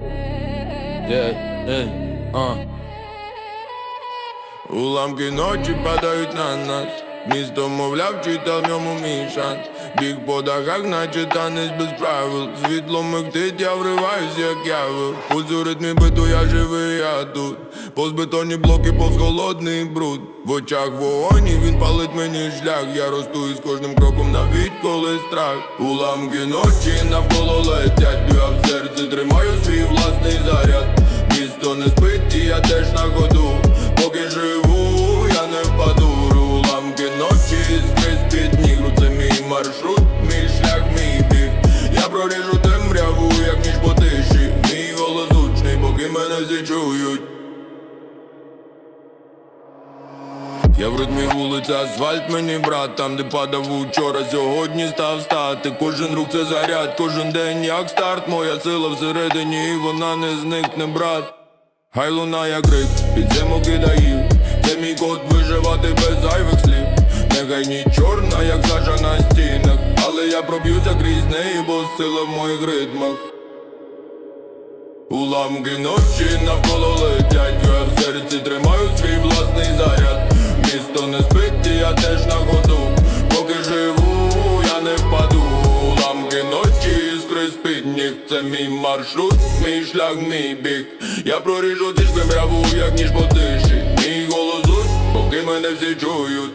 Yeah, yeah, uh. Уламки ночі падають на нас. Місто, мовляв, читав ньому мій шанс. Біг по дахах, наче танець без правил. Світло мигтить, я вриваюсь, як явил. Пульс у ритмі биту, я живий, я тут. Повз блоки, повз холодний бруд. В очах вогонь, і він палить мені шлях. Я росту із кожним кроком, навіть коли страх. Уламки ночі навколо летять. Я в серці тримаю свій власний заряд. Місто не спить, і я теж на ходу. Поки живу, я не впаду. Уламки ночі скрізь під ніг. Це мій маршрут, мій шлях, мій біг. Я проріжу темряву, як ніж по Я в ритмі вулиця, асфальт мені брат, там де падав учора, сьогодні став стати. Кожен рух це заряд, кожен день як старт, моя сила всередині, і вона не зникне, брат. Хай лунає крик, під зиму кидає Це мій код виживати без зайвих слів. Нехай ні чорна, як сажа на стінах. Але я проб'юся крізь неї, бо сила в моїх ритмах. Уламки ночі навколо летять Я в серці тримаю свій власний заряд Місто не спить, я теж на ходу. Поки живу, я не впаду. Ламки ночі іскри з-під Це мій маршрут, мій шлях, мій біг Я проріжу ці мряву, як ніж по тиші. Мій голос поки мене всі чують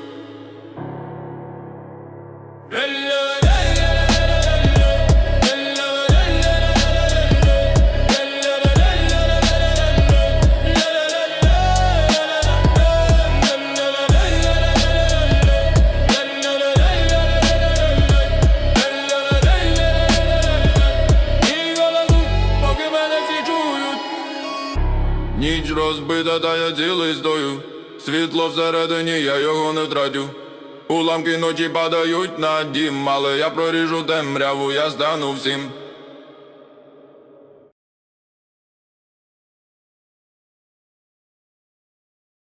Ніч розбита, та я цілий стою. Світло всередині, я його не втратю. Уламки ночі падають на дім, але я проріжу темряву, я стану всім